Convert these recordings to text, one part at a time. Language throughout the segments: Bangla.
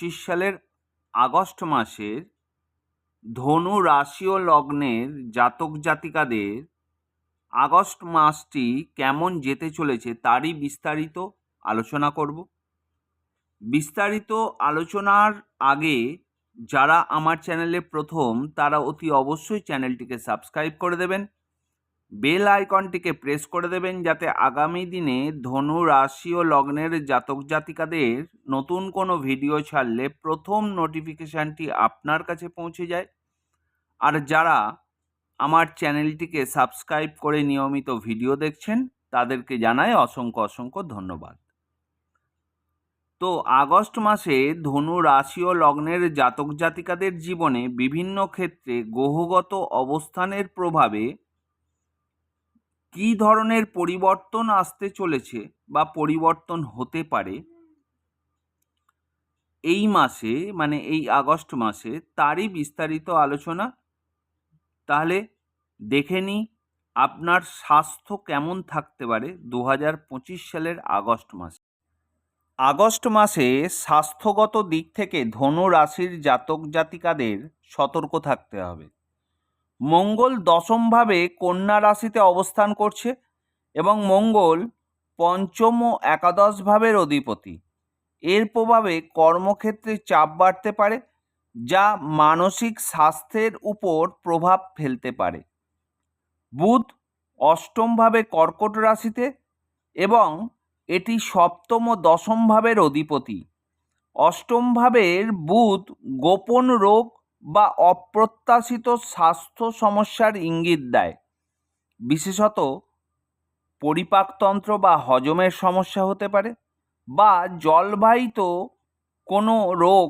পঁচিশ সালের আগস্ট মাসের ধনু রাশি ও লগ্নের জাতক জাতিকাদের আগস্ট মাসটি কেমন যেতে চলেছে তারই বিস্তারিত আলোচনা করব। বিস্তারিত আলোচনার আগে যারা আমার চ্যানেলে প্রথম তারা অতি অবশ্যই চ্যানেলটিকে সাবস্ক্রাইব করে দেবেন। বেল আইকনটিকে প্রেস করে দেবেন যাতে আগামী দিনে ধনু রাশি ও লগ্নের জাতক জাতিকাদের নতুন কোনো ভিডিও ছাড়লে প্রথম নোটিফিকেশানটি আপনার কাছে পৌঁছে যায়। আর যারা আমার চ্যানেলটিকে সাবস্ক্রাইব করে নিয়মিত ভিডিও দেখছেন, তাদেরকে জানাই অসংখ্য অসংখ্য ধন্যবাদ। তো আগস্ট মাসে ধনু রাশি ও লগ্নের জাতক জাতিকাদের জীবনে বিভিন্ন ক্ষেত্রে গ্রহগত অবস্থানের প্রভাবে কী ধরনের পরিবর্তন আসতে চলেছে বা পরিবর্তন হতে পারে? এই মাসে মানে এই আগস্ট মাসে তারই বিস্তারিত আলোচনা। তাহলে দেখে নিই আপনার স্বাস্থ্য কেমন থাকতে পারে দু হাজার পঁচিশ সালের আগস্ট মাসে। আগস্ট মাসে স্বাস্থ্যগত দিক থেকে ধনু রাশির জাতক জাতিকাদের সতর্ক থাকতে হবে। মঙ্গল দশমভাবে কন্যা রাশিতে অবস্থান করছে এবং মঙ্গল পঞ্চম ও একাদশ ভাবের অধিপতি। এর প্রভাবে কর্মক্ষেত্রে চাপ বাড়তে পারে, যা মানসিক স্বাস্থ্যের উপর প্রভাব ফেলতে পারে। বুধ অষ্টমভাবে কর্কট রাশিতে এবং এটি সপ্তম ও দশম ভাবের অধিপতি। অষ্টম ভাবের বুধ গোপন রোগ বা অপ্রত্যাশিত স্বাস্থ্য সমস্যার ইঙ্গিত দেয়। বিশেষত পরিপাকতন্ত্র বা হজমের সমস্যা হতে পারে বা জলবাহিত কোনো রোগ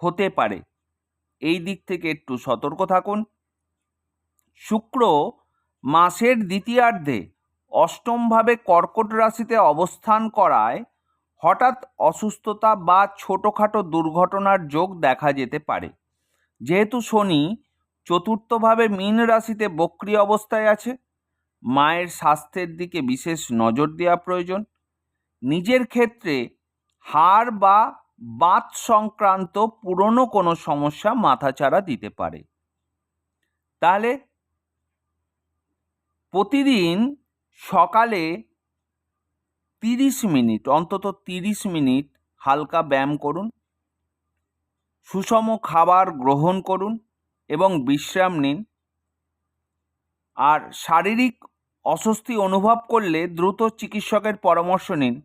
হতে পারে। এই দিক থেকে একটু সতর্ক থাকুন। শুক্র মাসের দ্বিতীয়ার্ধে অষ্টমভাবে কর্কট রাশিতে অবস্থান করায় হঠাৎ অসুস্থতা বা ছোটোখাটো দুর্ঘটনার যোগ দেখা যেতে পারে। যেহেতু শনি চতুর্থভাবে মীন রাশিতে বক্রি অবস্থায় আছে, মায়ের স্বাস্থ্যের দিকে বিশেষ নজর দেওয়া প্রয়োজন। নিজের ক্ষেত্রে হাড় বা বাত সংক্রান্ত পুরনো কোনো সমস্যা মাথাচাড়া দিতে পারে। তাহলে প্রতিদিন সকালে তিরিশ মিনিট, অন্তত তিরিশ মিনিট হালকা ব্যায়াম করুন। সুষম খাবার গ্রহণ করুন এবং বিশ্রাম নিন। আর শারীরিক অস্বস্তি অনুভব করলে দ্রুত চিকিৎসকের পরামর্শ নিন।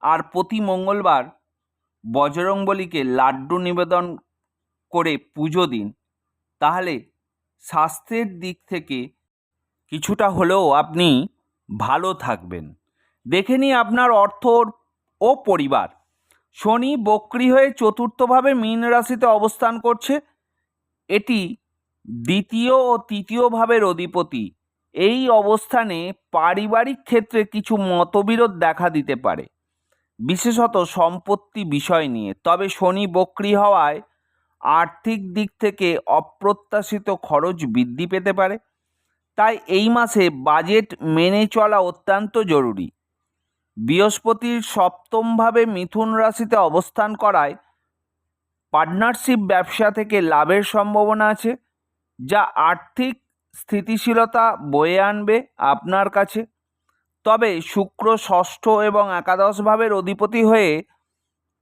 আর প্রতি মঙ্গলবার বজরংবলীকে লাড্ডু নিবেদন করে পুজো দিন। তাহলে স্বাস্থ্যের দিক থেকে কিছুটা হলেও আপনি ভালো থাকবেন। দেখে নিই আপনার অর্থ ও পরিবার। শনি বক্রি হয়ে চতুর্থভাবে মীন রাশিতে অবস্থান করছে। এটি দ্বিতীয় ও তৃতীয় ভাবের অধিপতি। এই অবস্থানে পারিবারিক ক্ষেত্রে কিছু মতবিরোধ দেখা দিতে পারে। বিশেষত সম্পত্তি বিষয় নিয়ে। তবে শনি বক্রি হওয়ায় আর্থিক দিক থেকে অপ্রত্যাশিত খরচ বৃদ্ধি পেতে পারে। তাই এই মাসে বাজেট মেনে চলা অত্যন্ত জরুরি। বৃহস্পতির সপ্তমভাবে মিথুন রাশিতে অবস্থান করায় পার্টনারশিপ ব্যবসা থেকে লাভের সম্ভাবনা আছে, যা আর্থিক স্থিতিশীলতা বয়ে আনবে আপনার কাছে। তবে শুক্র ষষ্ঠ এবং একাদশ ভাবের অধিপতি হয়ে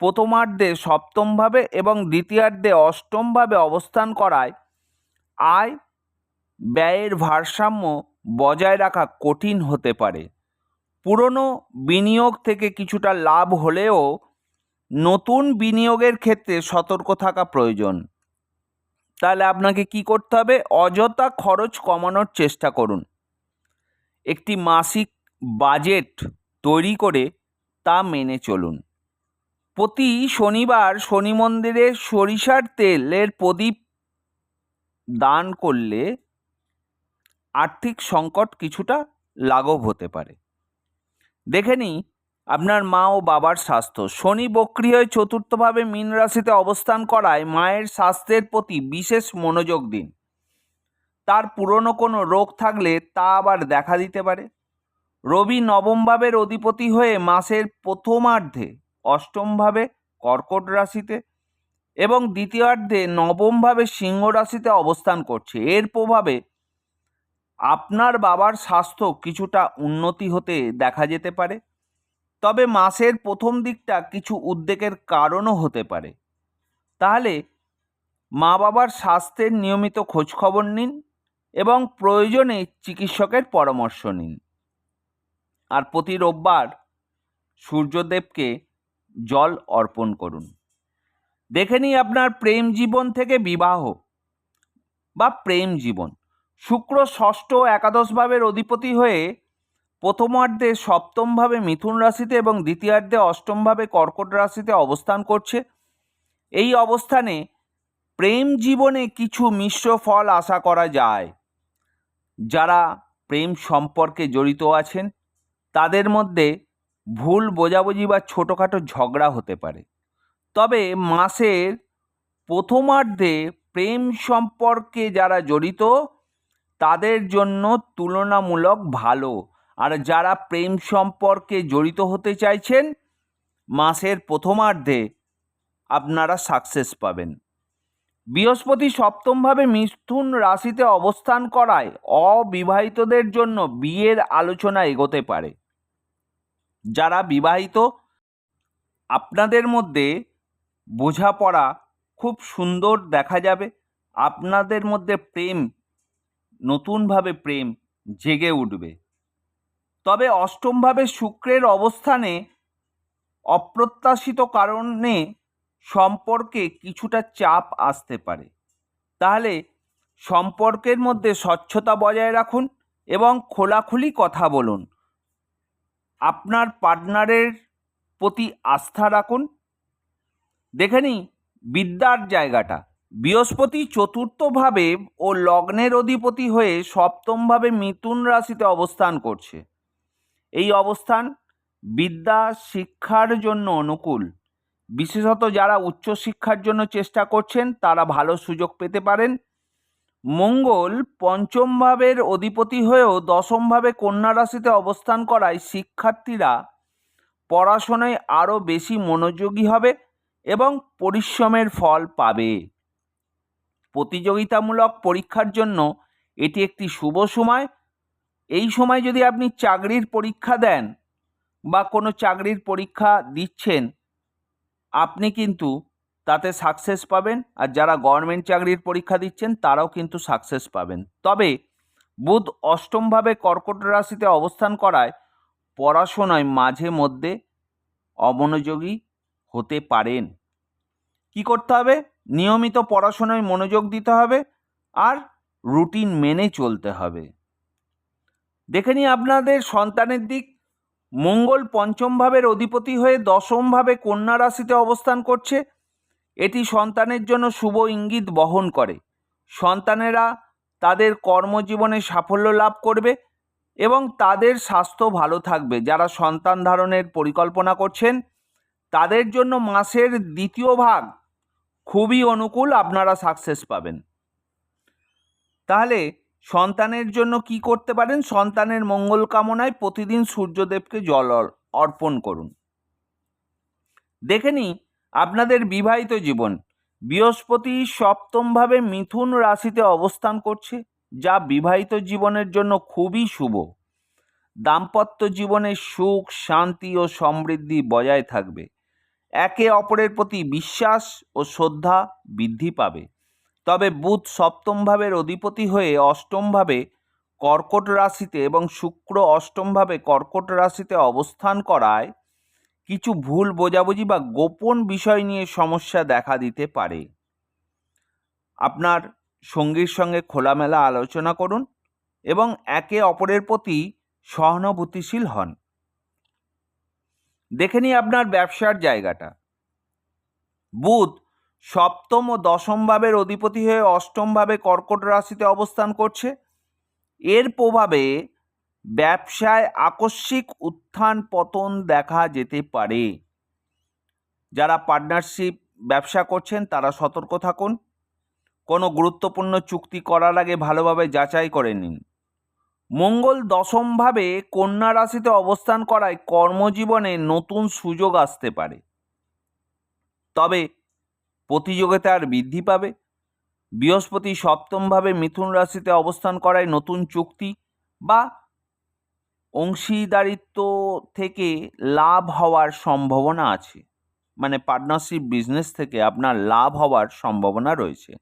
প্রথমার্ধে সপ্তমভাবে এবং দ্বিতীয়ার্ধে অষ্টমভাবে অবস্থান করায় আয় ব্যয়ের ভারসাম্য বজায় রাখা কঠিন হতে পারে। পুরনো বিনিয়োগ থেকে কিছুটা লাভ হলেও নতুন বিনিয়োগের ক্ষেত্রে সতর্ক থাকা প্রয়োজন। তাহলে আপনাকে কি করতে হবে? অযথা খরচ কমানোর চেষ্টা করুন। একটি মাসিক বাজেট তৈরি করে তা মেনে চলুন। প্রতি শনিবার শনি মন্দিরে সরিষার তেলের প্রদীপ দান করলে আর্থিক সংকট কিছুটা লাঘব হতে পারে। দেখে নিই, আপনার মা ও বাবার স্বাস্থ্য। শনি বক্রি হয়ে চতুর্থভাবে মীন রাশিতে অবস্থান করায় মায়ের স্বাস্থ্যের প্রতি বিশেষ মনোযোগ দিন। তার পুরনো কোনো রোগ থাকলে তা আবার দেখা দিতে পারে। রবি নবম ভাবের অধিপতি হয়ে মাসের প্রথমার্ধে অষ্টমভাবে কর্কট রাশিতে এবং দ্বিতীয়ার্ধে নবমভাবে সিংহ রাশিতে অবস্থান করছে। এর প্রভাবে আপনার বাবার স্বাস্থ্য কিছুটা উন্নতি হতে দেখা যেতে পারে, তবে মাসের প্রথম দিকটা কিছু উদ্বেগের কারণও হতে পারে। তাহলে মা বাবার স্বাস্থ্যের নিয়মিত খোঁজখবর নিন এবং প্রয়োজনে চিকিৎসকের পরামর্শ নিন। আর প্রতি রোববার সূর্যদেবকে জল অর্পণ করুন। দেখে নিই আপনার প্রেম জীবন থেকে বিবাহ বা প্রেম জীবন। শুক্র ষষ্ঠ একাদশ ভাবের অধিপতি হয়ে প্রথমার্ধে সপ্তমভাবে মিথুন রাশিতে এবং দ্বিতীয়ার্ধে অষ্টমভাবে কর্কট রাশিতে অবস্থান করছে। এই অবস্থানে প্রেম জীবনে কিছু মিশ্র ফল আশা করা যায়। যারা প্রেম সম্পর্কে জড়িত আছেন, তাদের মধ্যে ভুল বোঝাবুঝি বা ছোটোখাটো ঝগড়া হতে পারে। তবে মাসের প্রথমার্ধে প্রেম সম্পর্কে যারা জড়িত তাদের জন্য তুলনামূলক ভালো। আর যারা প্রেম সম্পর্কে জড়িত হতে চাইছেন, মাসের প্রথমার্ধে আপনারা সাকসেস পাবেন। বৃহস্পতি সপ্তমভাবে মিথুন রাশিতে অবস্থান করায় অবিবাহিতদের জন্য বিয়ের আলোচনা এগোতে পারে। যারা বিবাহিত, আপনাদের মধ্যে বোঝাপড়া খুব সুন্দর দেখা যাবে। আপনাদের মধ্যে প্রেম নতুনভাবে প্রেম জেগে উঠবে। তবে অষ্টমভাবে শুক্রের অবস্থানে অপ্রত্যাশিত কারণে সম্পর্কে কিছুটা চাপ আসতে পারে। তাহলে সম্পর্কের মধ্যে স্বচ্ছতা বজায় রাখুন এবং খোলাখুলি কথা বলুন। আপনার পার্টনারের প্রতি আস্থা রাখুন। দেখে নিই বিদ্যার জায়গাটা। বৃহস্পতি চতুর্থভাবে ও লগ্নের অধিপতি হয়ে সপ্তমভাবে মিথুন রাশিতে অবস্থান করছে। এই অবস্থান বিদ্যা শিক্ষার জন্য অনুকূল। বিশেষত যারা উচ্চশিক্ষার জন্য চেষ্টা করছেন, তারা ভালো সুযোগ পেতে পারেন। মঙ্গল পঞ্চম ভাবের অধিপতি হয়েও দশমভাবে কন্যা রাশিতে অবস্থান করায় শিক্ষার্থীরা পড়াশোনায় আরও বেশি মনোযোগী হবে এবং পরিশ্রমের ফল পাবে। প্রতিযোগিতামূলক পরীক্ষার জন্য এটি একটি শুভ সময়। এই সময় যদি আপনি চাকরির পরীক্ষা দেন বা কোনো চাকরির পরীক্ষা দিচ্ছেন, আপনি কিন্তু তাতে সাকসেস পাবেন। আর যারা গভর্নমেন্ট চাকরির পরীক্ষা দিচ্ছেন, তারাও কিন্তু সাকসেস পাবেন। তবে বুধ অষ্টমভাবে কর্কট রাশিতে অবস্থান করায় পড়াশোনায় মাঝে মধ্যে অমনোযোগী হতে পারেন। কি করতে হবে? নিয়মিত পড়াশোনায় মনোযোগ দিতে হবে আর রুটিন মেনে চলতে হবে। দেখে নিই আপনাদের সন্তানের দিক। মঙ্গল পঞ্চম ভাবের অধিপতি হয়ে দশম ভাবে কন্যা রাশিতে অবস্থান করছে। এটি সন্তানের জন্য শুভ ইঙ্গিত বহন করে। সন্তানেরা তাদের কর্মজীবনে সাফল্য লাভ করবে এবং তাদের স্বাস্থ্য ভালো থাকবে। যারা সন্তান ধারণের পরিকল্পনা করছেন, তাদের জন্য মাসের দ্বিতীয় ভাগ খুবই অনুকূল আপনারা সাকসেস পাবেন। তাহলে সন্তানের জন্য কি করতে পারেন? সন্তানের মঙ্গল কামনায় প্রতিদিন সূর্যদেবকে জল অর্পণ করুন। দেখে নিই আপনাদের বিবাহিত জীবন। বৃহস্পতি সপ্তমভাবে মিথুন রাশিতে অবস্থান করছে, যা বিবাহিত জীবনের জন্য খুবই শুভ। দাম্পত্য জীবনে সুখ, শান্তি ও সমৃদ্ধি বজায় থাকবে। একে অপরের প্রতি বিশ্বাস ও শ্রদ্ধা বৃদ্ধি পাবে। তবে বুধ সপ্তম ভাবের অধিপতি হয়ে অষ্টমভাবে কর্কট রাশিতে এবং শুক্র অষ্টমভাবে কর্কট রাশিতে অবস্থান করায় কিছু ভুল বোঝাবুঝি বা গোপন বিষয় নিয়ে সমস্যা দেখা দিতে পারে। আপনার সঙ্গীর সঙ্গে খোলামেলা আলোচনা করুন এবং একে অপরের প্রতি সহানুভূতিশীল হন। দেখে নিই আপনার ব্যবসার জায়গাটা। বুধ, সপ্তম ও দশম ভাবের অধিপতি হয়ে অষ্টম ভাবে কর্কট রাশিতে অবস্থান করছে। এর প্রভাবে ব্যবসায় আকস্মিক উত্থান পতন দেখা যেতে পারে। যারা পার্টনারশিপ ব্যবসা করছেন, তারা সতর্ক থাকুন। কোনো গুরুত্বপূর্ণ চুক্তি করার আগে ভালোভাবে যাচাই করে নিন। মঙ্গল দশমভাবে কন্যা রাশিতে অবস্থান করায় কর্মজীবনে নতুন সুযোগ আসতে পারে। তবে প্রতিযোগিতার বৃদ্ধি পাবে। বৃহস্পতি সপ্তমভাবে মিথুন রাশিতে অবস্থান করায় নতুন চুক্তি বা অংশীদারিত্ব থেকে লাভ হওয়ার সম্ভাবনা আছে। মানে পার্টনারশিপ বিজনেস থেকে আপনার লাভ হওয়ার সম্ভাবনা রয়েছে।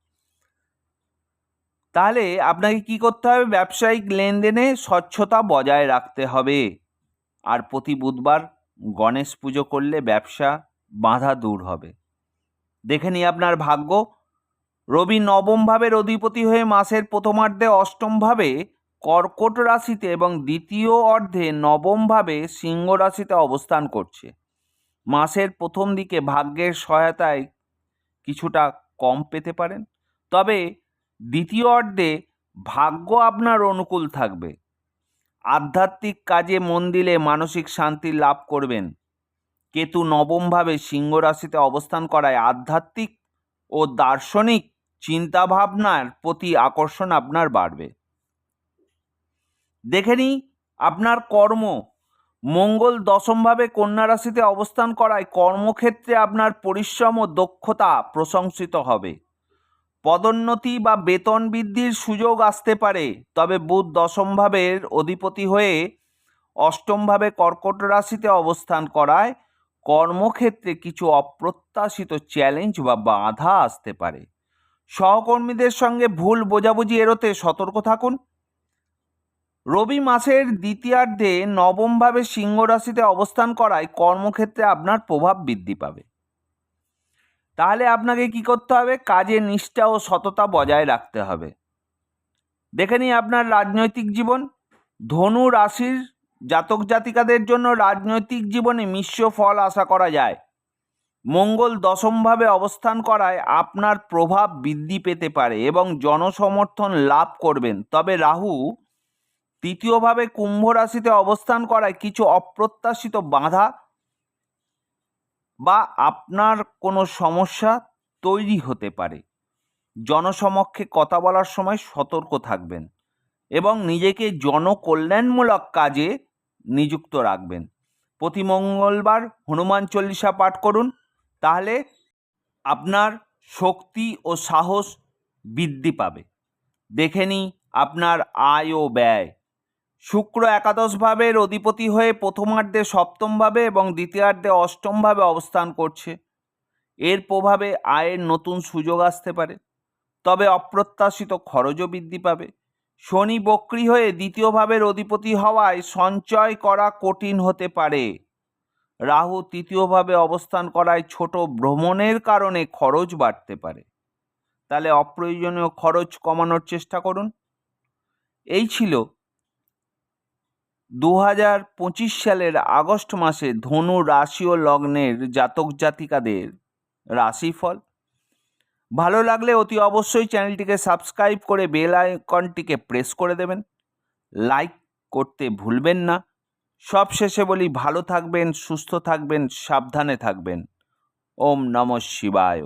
তাহলে আপনাকে কি করতে হবে? ব্যবসায়িক লেনদেনে স্বচ্ছতা বজায় রাখতে হবে। আর প্রতি বুধবার গণেশ পুজো করলে ব্যবসা বাধা দূর হবে। দেখে নিই আপনার ভাগ্য। রবি নবম ভাবের অধিপতি হয়ে মাসের প্রথমার্ধে অষ্টমভাবে কর্কট রাশিতে এবং দ্বিতীয় অর্ধে নবমভাবে সিংহ রাশিতে অবস্থান করছে। মাসের প্রথম দিকে ভাগ্যের সহায়তায় কিছুটা কম পেতে পারেন। তবে দ্বিতীয় অর্ধে ভাগ্য আপনার অনুকূল থাকবে। আধ্যাত্মিক কাজে মন দিলে মানসিক শান্তি লাভ করবেন। কেতু নবমভাবে সিংহ রাশিতে অবস্থান করায় আধ্যাত্মিক ও দার্শনিক চিন্তাভাবনার প্রতি আকর্ষণ আপনার বাড়বে। দেখে নিই আপনার কর্ম। মঙ্গল দশমভাবে কন্যা রাশিতে অবস্থান করায় কর্মক্ষেত্রে আপনার পরিশ্রম ও দক্ষতা প্রশংসিত হবে। পদোন্নতি বা বেতন বৃদ্ধির সুযোগ আসতে পারে, তবে বুধ দশমভাবের অধিপতি হয়ে অষ্টমভাবে কর্কট রাশিতে অবস্থান করায় কর্মক্ষেত্রে কিছু অপ্রত্যাশিত চ্যালেঞ্জ বা বাধা আসতে পারে। সহকর্মীদের সঙ্গে ভুল বোঝাবুঝি এড়োতে সতর্ক থাকুন। রবি মাসের দ্বিতীয়ার্ধে নবমভাবে সিংহ রাশিতে অবস্থান করায় কর্মক্ষেত্রে আপনার প্রভাব বৃদ্ধি পাবে। তাহলে আপনাকে কি করতে হবে? কাজে নিষ্ঠা ও সততা বজায় রাখতে হবে। দেখে নিই আপনার রাজনৈতিক জীবন। ধনু রাশির জাতক জাতিকাদের জন্য রাজনৈতিক জীবনে মিশ্র ফল আশা করা যায়। মঙ্গল দশমভাবে অবস্থান করায় আপনার প্রভাব বৃদ্ধি পেতে পারে এবং জনসমর্থন লাভ করবেন। তবে রাহু তৃতীয়ভাবে কুম্ভ রাশিতে অবস্থান করায় কিছু অপ্রত্যাশিত বাধা বা আপনার কোনো সমস্যা তৈরি হতে পারে। জনসমক্ষে কথা বলার সময় সতর্ক থাকবেন এবং নিজেকে জনকল্যাণমূলক কাজে নিযুক্ত রাখবেন। প্রতি মঙ্গলবার হনুমান চল্লিশা পাঠ করুন, তাহলে আপনার শক্তি ও সাহস বৃদ্ধি পাবে। দেখে নিই আপনার আয় ও ব্যয়। শুক্র একাদশ ভাবের অধিপতি হয়ে প্রথমার্ধে সপ্তমভাবে এবং দ্বিতীয়ার্ধে অষ্টমভাবে অবস্থান করছে। এর প্রভাবে আয়ের নতুন সুযোগ আসতে পারে। তবে অপ্রত্যাশিত খরচও বৃদ্ধি পাবে। শনি বক্রি হয়ে দ্বিতীয় ভাবের অধিপতি হওয়ায় সঞ্চয় করা কঠিন হতে পারে। রাহু তৃতীয়ভাবে অবস্থান করায় ছোট ভ্রমণের কারণে খরচ বাড়তে পারে। তাহলে অপ্রয়োজনীয় খরচ কমানোর চেষ্টা করুন। এই ছিল দু হাজার পঁচিশ সালের আগস্ট মাসে ধনু রাশি ও লগ্নের জাতক জাতিকাদের রাশিফল। ভালো লাগলে অতি অবশ্যই চ্যানেলটিকে সাবস্ক্রাইব করে বেল আইকনটিকে প্রেস করে দেবেন। লাইক করতে ভুলবেন না। সব শেষে বলি, ভালো থাকবেন, সুস্থ থাকবেন, সাবধানে থাকবেন। ওম নম শিবায়।